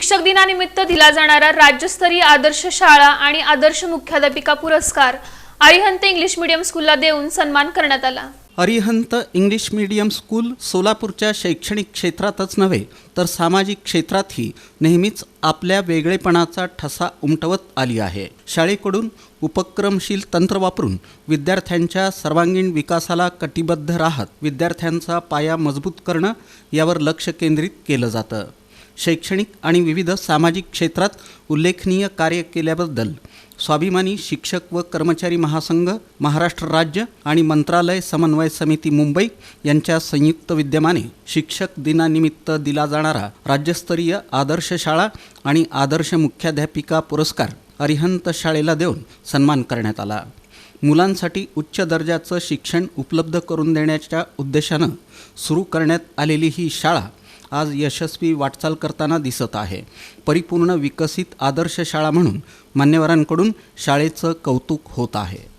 शिक्षक दिनानिमित्त दिला जाणारा राज्यस्तरीय आदर्श शाळा आणि आदर्श मुख्याध्यापिका पुरस्कार अरिहंत इंग्लिश मीडियम स्कूलला देऊन सन्मान करण्यात आला. अरिहंत इंग्लिश मीडियम स्कूल सोलापूरच्या शैक्षणिक क्षेत्रातच नव्हे तर सामाजिक क्षेत्रातही नेहमीच आपल्या वेगळेपणाचा ठसा उमटवत आली आहे. शाळेकडून उपक्रमशील तंत्र वापरून विद्यार्थ्यांच्या सर्वांगीण विकासाला कटिबद्ध राहत विद्यार्थ्यांचा पाया मजबूत करणं यावर लक्ष केंद्रित केलं जातं. शैक्षणिक आणि विविध सामाजिक क्षेत्रात उल्लेखनीय कार्य केल्याबद्दल स्वाभिमानी शिक्षक व कर्मचारी महासंघ महाराष्ट्र राज्य आणि मंत्रालय समन्वय समिती मुंबई यांच्या संयुक्त विद्यमाने शिक्षक दिनानिमित्त दिला जाणारा राज्यस्तरीय आदर्श शाळा आणि आदर्श मुख्याध्यापिका पुरस्कार अरिहंत शाळेला देऊन सन्मान करण्यात आला. मुलांसाठी उच्च दर्जाचं शिक्षण उपलब्ध करून देण्याच्या उद्देशानं सुरू करण्यात आलेली ही शाळा आज यशस्वी वाटचाल करताना दिसत आहे. परिपूर्ण विकसित आदर्श शाळा म्हणून मान्यवरांकडून शाळेचं कौतुक होत आहे.